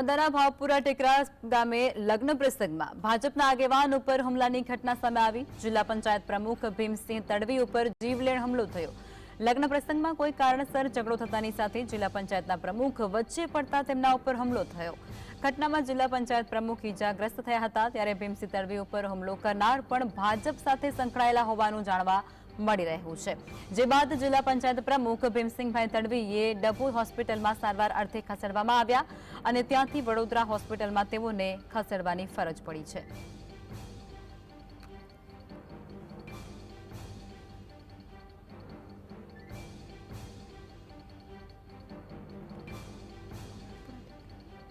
નર્મદાના ભાવપુરા ટેકરા ગામે લગ્ન પ્રસંગમાં ભાજપના આગેવાન ઉપર હુમલાની ઘટના સામે આવી. જિલ્લા પંચાયત પ્રમુખ ભીમસિંહ તડવી ઉપર જીવલેણ હુમલો થયો. લગ્ન પ્રસંગમાં કોઈ કારણસર ઝઘડો થતાની સાથે જિલ્લા પંચાયતના પ્રમુખ વચ્ચે પડતા તેમના ઉપર હુમલો થયો. ઘટનામાં જિલ્લા પંચાયત પ્રમુખ ઇજાગ્રસ્ત થયા હતા, ત્યારે ભીમસિંહ તડવી ઉપર હુમલો કરનાર પણ ભાજપ સાથે સંકળાયેલા હોવાનું જાણવા મળી રહ્યું છે. જે બાદ જિલ્લા પંચાયત પ્રમુખ ભીમસિંહભાઈ તડવીએ ડભોઈ હોસ્પિટલમાં સારવાર અર્થે ખસેડવામાં આવ્યા અને ત્યાંથી વડોદરા હોસ્પિટલમાં તેઓને ખસેડવાની ફરજ પડી છે.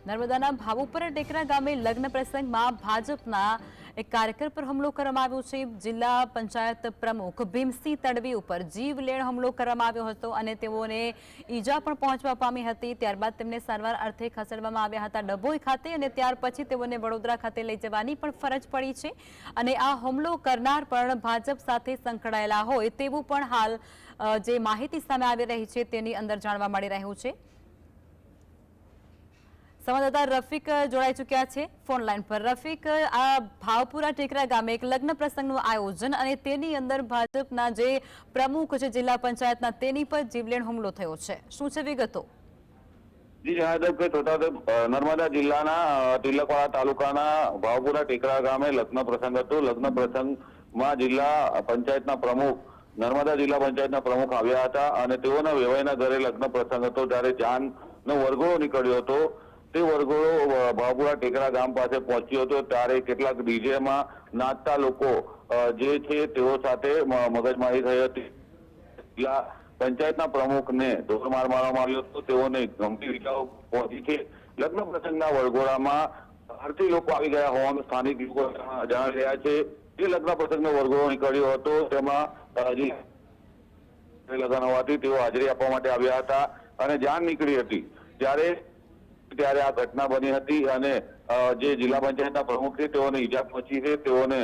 નર્મદાના ભાવુપરા ટેકરા ગામે લગ્ન પ્રસંગમાં ભાજપના એક કાર્યકર પર હુમલો કરવામાં આવ્યો છે. જિલ્લા પંચાયત પ્રમુખ ભીમસિંહ તડવી ઉપર જીવલેણ હુમલો કરવામાં આવ્યો હતો અને તેઓને ઈજા પણ પહોંચવા પામી હતી. ત્યારબાદ તેમને સારવાર અર્થે ખસેડવામાં આવ્યા હતા ડભોઈ ખાતે અને ત્યાર પછી તેઓને વડોદરા ખાતે લઈ જવાની પણ ફરજ પડી છે. અને આ હુમલો કરનાર પણ ભાજપ સાથે સંકળાયેલા હોય તેવું પણ હાલ જે માહિતી સામે આવી રહી છે તેની અંદર જાણવા મળી રહ્યું છે. સંવાદદાતા રફીક જોડાઈ ચૂક્યા છે ફોન લાઈન પર. રફીક આ ભાવપુરા ટેકરા ગામે એક લગ્ન પ્રસંગનું આયોજન અને તેની અંદર ભાજપના જે પ્રમુખ છે જિલ્લા પંચાયતના, તેની પર જીવલેણ હુમલો થયો છે. શું છે વિગતો? જી, જણાવી દઉં કે છોટાઉદેપુર નર્મદા જિલ્લાના તિલકવાડા તાલુકાના ભાવપુરા ટેકરા ગામે લગ્ન પ્રસંગ હતો. લગ્ન પ્રસંગમાં જિલ્લા પંચાયતના પ્રમુખ, નર્મદા જિલ્લા પંચાયતના પ્રમુખ આવ્યા હતા અને તેઓના વેવાઈના ઘરે લગ્ન પ્રસંગ હતો. ત્યારે જાનનો વરઘોડો નીકળ્યો હતો તે વરઘોડો ભાવપુરા ટેકરા ગામ પાસે પહોંચ્યો હતો. ત્યારે કેટલાક ડીજેમાં નાચતા લોકો જે છે તેઓ સાથે મગજમારી થઈ હતી. જિલ્લા પંચાયતના પ્રમુખને ઢોરમાર મારવામાં આવ્યો હતો. તેઓને ગંભીર ઇજાઓ પહોંચી છે. લગ્ન પ્રસંગના વરઘોડામાં બહારથી લોકો આવી ગયા હોવાનું સ્થાનિક લોકો જણાવી રહ્યા છે. જે લગ્ન પ્રસંગનો વરઘોડો નીકળ્યો હતો, તેમાં લગ્ન હોવાથી તેઓ હાજરી આપવા માટે આવ્યા હતા અને જાન નીકળી હતી. ત્યારે ત્યારે આ ઘટના બની હતી અને જે જિલ્લા પંચાયતના પ્રમુખ છે, તેઓને ઈજા પહોંચી છે. તેઓને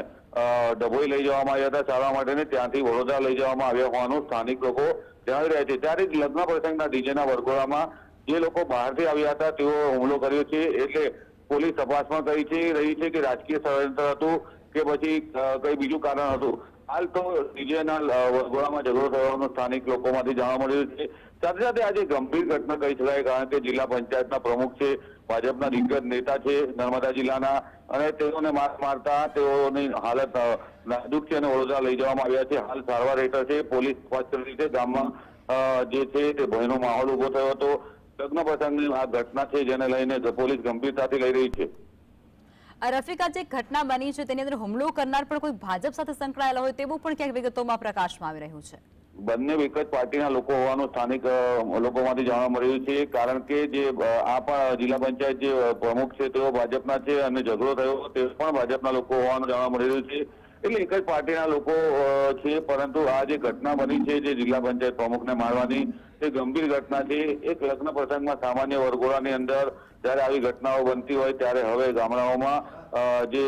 ડભોઈ લઈ જવામાં આવ્યા હતા સારવાર માટે ને ત્યાંથી વડોદરા લઈ જવામાં આવ્યા હોવાનું સ્થાનિક લોકો જણાવી રહ્યા છે. ત્યારે જ લગ્ન પ્રસંગના ડીજેના વરઘોડામાં જે લોકો બહારથી આવ્યા હતા, તેઓ હુમલો કર્યો છે. એટલે પોલીસ તપાસમાં કહી છે, રહી છે કે રાજકીય ષડયંત્ર હતું કે પછી કઈ બીજું કારણ હતું. હાલ તો ડીજેના વરઘોડામાં ઝઘડો થવાનો સ્થાનિક લોકોમાંથી જાણવા મળ્યું છે. સાથે સાથે આજે ગંભીર ઘટના કહી શકાય કારણ કે જિલ્લા પંચાયતના પ્રમુખ છે, ભાજપના દિગ્ગજ નેતા છે, નર્મદા જિલ્લાના, અને તેઓને માર મારતા તેઓની હાલત નાજુક છે અને વડોદરા લઈ જવામાં આવ્યા છે. હાલ સારવાર હેઠળ છે, પોલીસ તપાસ છે. ગામમાં જે છે તે ભયનો માહોલ ઊભો થયો હતો. લગ્ન પ્રસંગની આ ઘટના છે, જેને લઈને પોલીસ ગંભીરતાથી લઈ રહી છે. રફીક, જે ઘટના બની છે, તેની અંદર હુમલો કરનાર પણ કોઈ ભાજપ સાથે સંકળાયેલા હોય તેવું પણ ક્યાંક વિગતોમાં પ્રકાશમાં આવી રહ્યું છે. બંને એક જ પાર્ટીના લોકો હોવાનું સ્થાનિક લોકોમાંથી જાણવા મળ્યું છે, કારણ કે જે આ પણ જિલ્લા પંચાયત જે પ્રમુખ છે, તેઓ ભાજપના છે અને ઝઘડો થયો, તે પણ ભાજપના લોકો હોવાનું જાણવા મળી રહ્યું છે. એટલે એક જ પાર્ટીના લોકો છે, પરંતુ આ જે ઘટના બની છે, જે જિલ્લા પંચાયત પ્રમુખને મારવાની તે ગંભીર ઘટના છે. એક લગ્ન પ્રસંગમાં સામાન્ય વરઘોડાની અંદર જ્યારે આવી ઘટનાઓ બનતી હોય ત્યારે હવે ગામડાઓમાં જે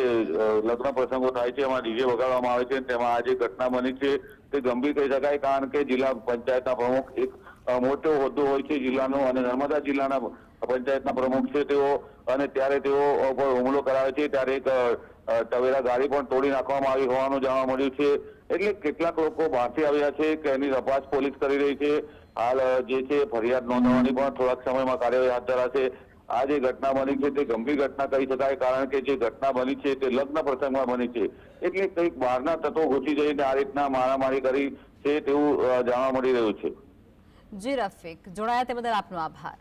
લગ્ન પ્રસંગો થાય છે, એમાં ડીજે વગાડવામાં આવે છે તેમાં આ જે ઘટના બની છે તે ગંભીર કહી શકાય કારણ કે જિલ્લા પંચાયતના પ્રમુખ એક મોટો હોદ્દો હોય છે જિલ્લાનો અને નર્મદા જિલ્લાના પંચાયતના પ્રમુખ છે તેઓ અને ત્યારે તેઓ પર હુમલો કરાવે છે. ત્યારે એક ટવેરા ગાડી પણ તોડી નાખવામાં આવી હોવાનું જાણવા મળ્યું છે. એટલે કેટલાક લોકો બહારથી આવ્યા છે કે એની તપાસ પોલીસ કરી રહી છે. હાલ જે છે ફરિયાદ નોંધવાની પણ થોડાક સમયમાં કાર્યવાહી હાથ ધરાશે. આ જે ઘટના બની છે તે ગંભીર ઘટના કહી શકાય, કારણ કે જે ઘટના બની છે તે લગ્ન પ્રસંગમાં બની છે. એટલે કંઈક બહારના તત્વો ઘૂસી જઈને આ રીતના મારામારી કરી છે તેવું જાણવા મળી રહ્યું છે. જી, રફીક. જોડાયા તે બદલ આપનો આભાર.